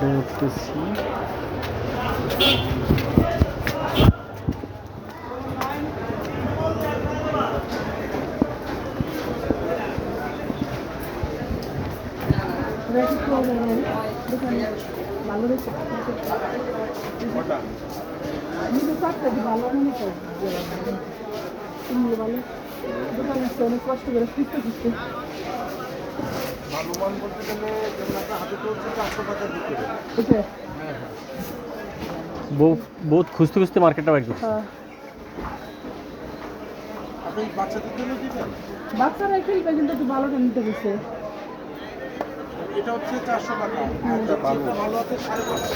গাড়ি উঠতেছি কষ্ট করে খুঁজতে খুঁজতে ভালো বলতে গেলে আপনার হাতে চলছে চারশো টাকার ভিতরে ওকে। বহু- বহুত খুঁজতে খুঁজতে মার্কেটটা বাইর করছে হ্যাঁ। আপনি বাচ্চাদের জন্য দিবেন? বাচ্চারা খেলবে কিন্তু একটু ভালোটা নিতে গেছে এটা হচ্ছে চারশো টাকা। ভালো। ভালো আছে সাড়ে পাঁচশো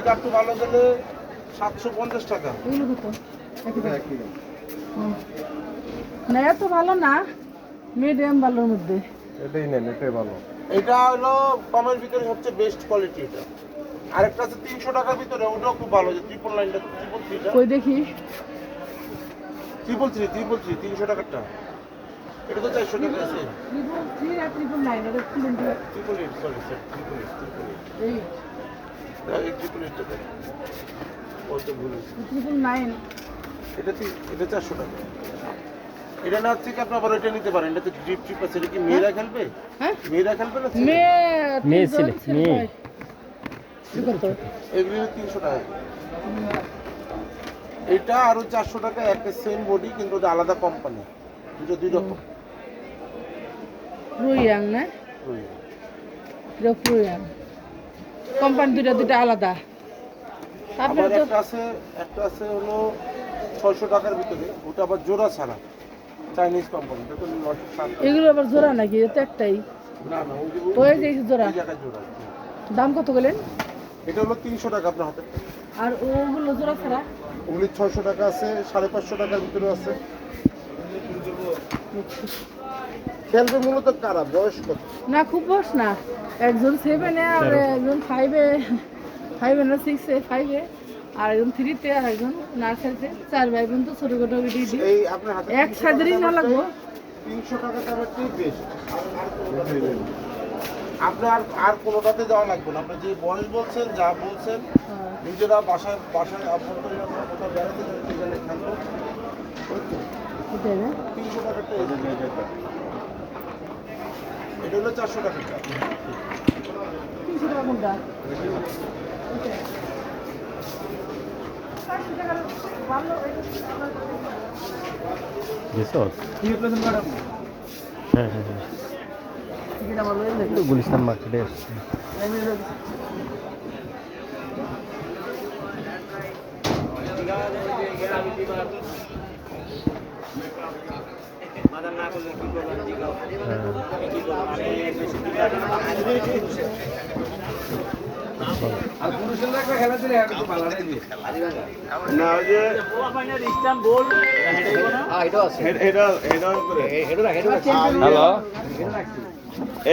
টাকা। ভালো গেলে সাতশো পঞ্চাশ টাকা। না এত ভালো না। মিডিয়াম ভালোর মধ্যে। এটাই নেন এটাই ভালো। এটা হলো কমের ভিতরে সবচেয়ে বেস্ট কোয়ালিটি এটা। আরেকটা আছে তিনশো টাকার ভিতরে ওটাও খুব ভালো যে ট্রিপল লাইনটা ট্রিপল থ্রিটা কই দেখি? ট্রিপল থ্রি ট্রিপল থ্রি তিনশো টাকারটা। এটা তো চারশো টাকা আছে। ট্রিপল থ্রি আর ট্রিপল নাইন এটা triple eight sorry sir triple eight triple eight triple এইটটা দেখ বলতে ভুল ট্রিপল নাইন এটা তি- এটা চারশো টাকা। এটা না থেকে আপনি আবার এটা নিতে পারেন? এটাতে ড্রিপ ট্রিপ আছে এটা কি মেয়েরা খেলবে? হ্যাঁ। মেয়েরা খেলবে না মেয়ে মেয়ে ছেলে, মেয়ে। এগুলি তিনশো টাকা। এটা আরও চারশো টাকা একটা সেম বডি কিন্তু ওটা আলাদা কোম্পানি দুটো দুই রকম। রুইয়াং না। এটা রুইয়াং কোম্পানি দুটা দুটা আলাদা। তারপরে আবার একটা আছে একটা আছে হলো ছয়শো টাকার ভিতরে ওটা আবার জোড়া ছাড়া। চাইনিজ কোম্পানি টাকা। এগুলো আবার জোড়া নাকি? এটা তো একটাই। না না ওই যে ওই যে জোড়া। ওই জায়গায় জোড়া দাম কত বলেন এটা হলো তিনশো টাকা আপনার হাতে। আর ওগুলো জোড়া ছাড়া? ওগুলি ছয়শো টাকা আছে সাড়ে পাঁচশো টাকার ভিতরে আছে। খেলবে মূলত কারা? বয়স কত? না খুব বস না। একজন সেভেনে আর একজন ফাইভে ফাইভে না সিক্সে ফাইভে আর একজন থ্রিতে আর একজন নার্সারিতে চার ভাই বোন তো ছোট আপনার হাতে এক সাইজেরই না লাগবো? তিনশো টাকা আপনার আর কোনোটাতে যাওয়া লাগবে না। আপনি যে বয়স বলছেন যা বলছেন হ্যাঁ। নিজেরা বাসায় বাসায় অভ্যন্তরীণ কোথাও বেড়াতে থাকব। তিনশো টাকারটা এটা। হলো চারশো টাকারটা তিনশো টাকা কোনটা ওটা। চারশো টাকার ভালো গেছো হ্যাঁ হ্যাঁ হ্যাঁ। গুলিস্তান মার্কেটে আসছে না ওই যে এটা এটা করে। হ্যালো।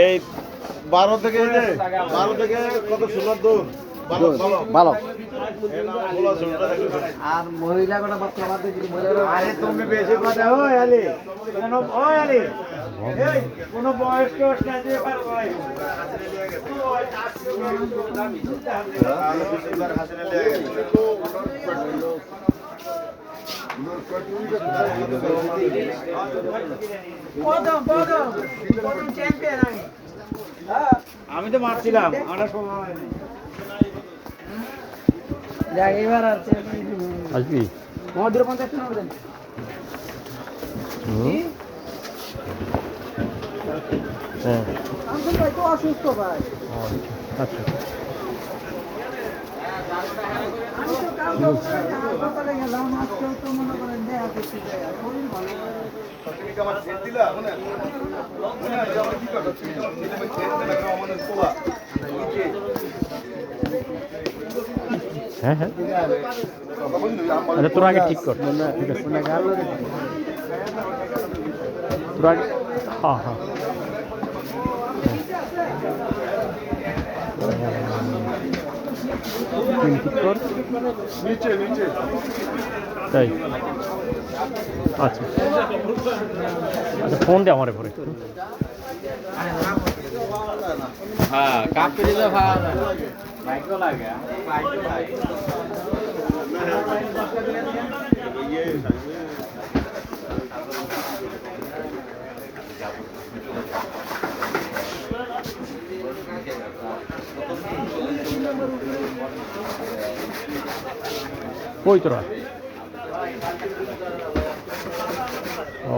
এই বারো থেকে বারো থেকে কত সুন্দর দূর ভালো ভালো। আর মহিলা কটা বাচ্চা বাদ দিয়ে মহিলা আরে তুমি বেশি কথা ও আলি। কোন ও আলি। কোন বয়স কেউ না দিয়ে পারব ভাই আমি। তো মারছিলাম আমার সময় যাক এবার আছে আসবি? মহাদুর পঞ্চাশ টাকা দেন হুম? হ্যাঁ। আমসুল ভাই তো অসুস্থ ভাই। আচ্ছা। হ্যাঁ হ্যাঁ আচ্ছা তোর আগে ঠিক কর ঠিক আছে তোর হ্যাঁ হ্যাঁ নিচে তাই? আচ্ছা। আচ্ছা ফোন দে আমার পরে। হ্যাঁ কাপ ভালো ভাগ্য লাগে কই তোরা ও